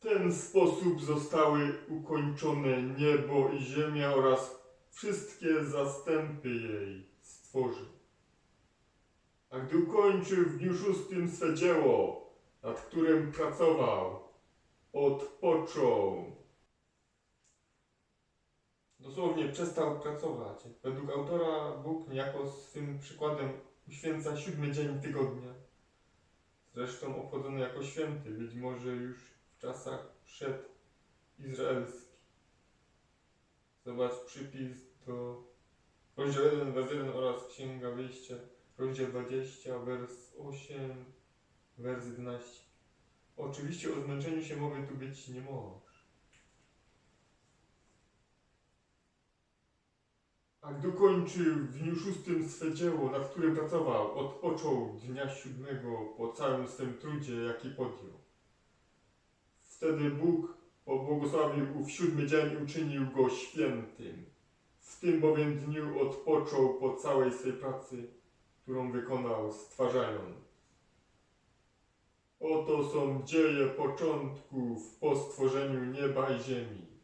ten sposób zostały ukończone niebo i ziemia oraz wszystkie zastępy jej stworzył. A gdy ukończył w dniu szóstym swe dzieło, nad którym pracował, odpoczął. Dosłownie przestał pracować. Według autora Bóg niejako swym przykładem uświęca siódmy dzień tygodnia. Zresztą obchodzony jako święty, być może już w czasach przedizraelskich. Zobacz przypis do rozdział 1, wers 1 oraz Księga Wyjścia, rozdział 20, wers 8, wers 11. Oczywiście o zmęczeniu się mowy tu być nie może. A gdy kończył w dniu szóstym swe dzieło, nad którym pracował, odpoczął dnia siódmego po całym swym trudzie, jaki podjął. Wtedy Bóg pobłogosławił ów siódmy dzień i uczynił go świętym. W tym bowiem dniu odpoczął po całej swej pracy, którą wykonał stwarzając. Oto są dzieje początków po stworzeniu nieba i ziemi.